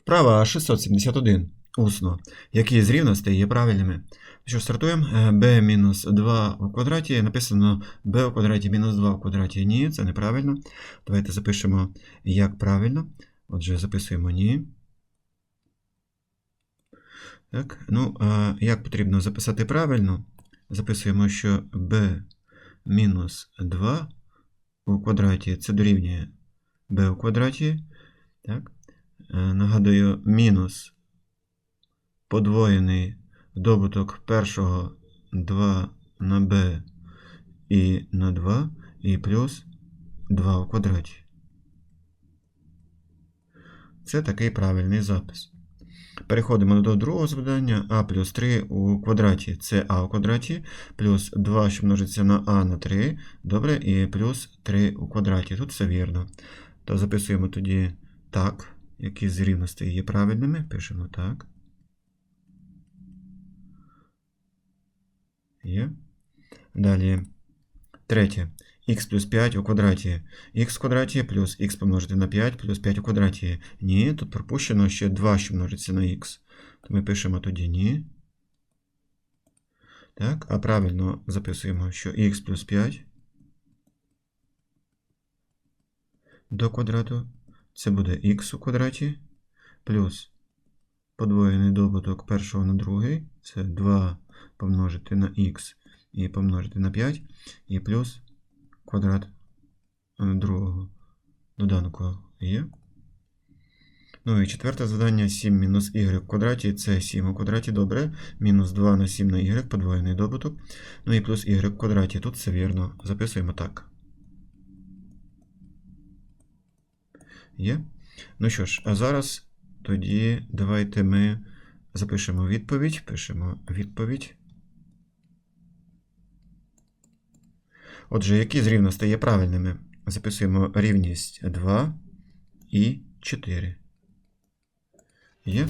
Вправа 671. Усно. Які з рівностей є правильними? Що стартуємо? Е, b мінус 2 у квадраті. Написано b у квадраті мінус 2 у квадраті. Ні, це неправильно. Давайте запишемо, як правильно. Отже, записуємо ні. Так, ну, як потрібно записати правильно? Записуємо, що b мінус 2 у квадраті це дорівнює b у квадраті. Так. Е, Нагадую, мінус подвоєний добуток першого 2 на b і на 2, і плюс 2 у квадраті. Це такий правильний запис. Переходимо до другого завдання. а плюс 3 у квадраті це а у квадраті, плюс 2, що множиться на а на 3, добре, і плюс 3 у квадраті. Тут все вірно. То записуємо тоді так, які з рівностей є правильними. Пишемо так. Є. Далі. Третє. х плюс 5 у квадраті. х в квадраті плюс х помножити на 5 плюс 5 у квадраті. Ні, тут пропущено ще 2, що множиться на х. То ми пишемо тоді ні. Так, а правильно записуємо, що х плюс 5 до квадрату. Це буде х у квадраті плюс подвоєний добуток першого на другий. Це 2 помножити на х і помножити на 5, і плюс квадрат другого доданку є. Ну і четверте завдання 7 мінус y в квадраті це 7 у квадраті, добре. Мінус 2 на 7 на y, подвоєний добуток. Ну і плюс y в квадраті. Тут все вірно. Записуємо так. Є. Ну що ж, а зараз тоді давайте ми запишемо відповідь. Пишемо відповідь. Отже, які з рівностей є правильними? Записуємо рівність 2 і 4. Є?